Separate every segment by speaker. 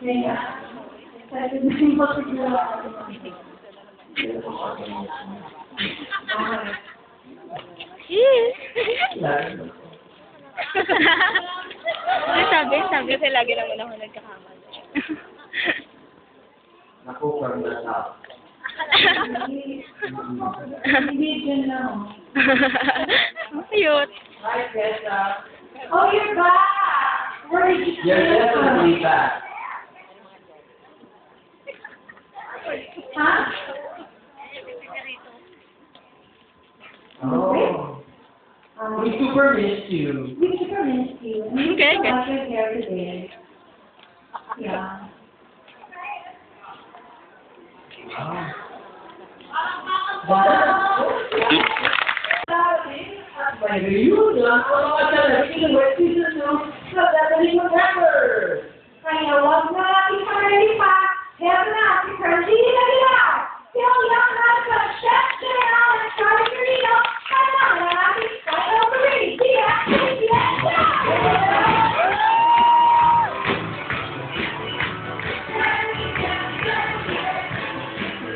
Speaker 1: Kaya, sabi na yung pagkakila.
Speaker 2: Yes. Ano sabi? Sabi kasi lagi naman ako nagkakamali.
Speaker 3: Naku, parang nasa.
Speaker 1: Hindi
Speaker 2: cute.
Speaker 3: Hi, Tessa.
Speaker 1: Oh, you're back! Where did you
Speaker 3: You're definitely back.
Speaker 1: Huh?
Speaker 3: Oh. We super missed you.
Speaker 1: We super missed you.
Speaker 2: Okay, good.
Speaker 1: Your. Yeah. Wow. By the you not all the things that you do, so that you remember.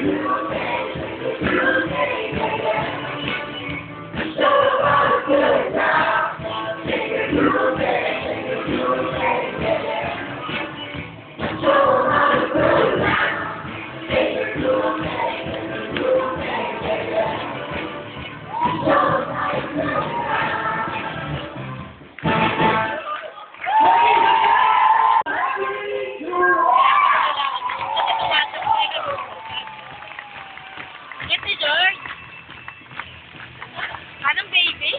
Speaker 1: Yeah.
Speaker 2: Yes, si George. Anong baby?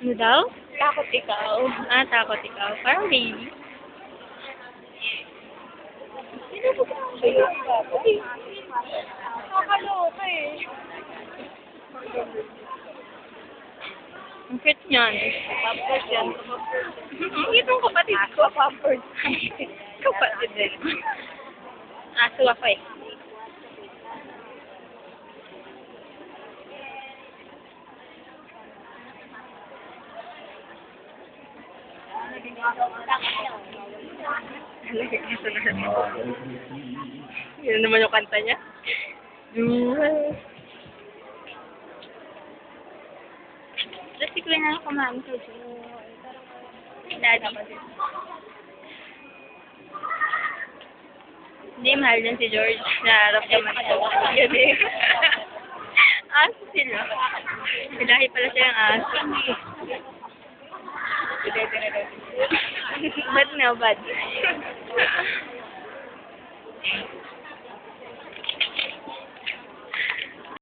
Speaker 2: Ano daw? Takot ikaw. Ah, takot ikaw. Parang baby. Nakakaloka eh. Ang cute niyan. Pampers yan. Itong kapatid ko. Pampers. kapatid din. Aso ako eh. Yun naman yung kanta niya. Ko na ako ma'am sa Daddy. Hindi, mahal din si George. Naharap niya man siya. Yun eh. Aso sila. Ilahi pala siya ang aso. Ba't nga, bad?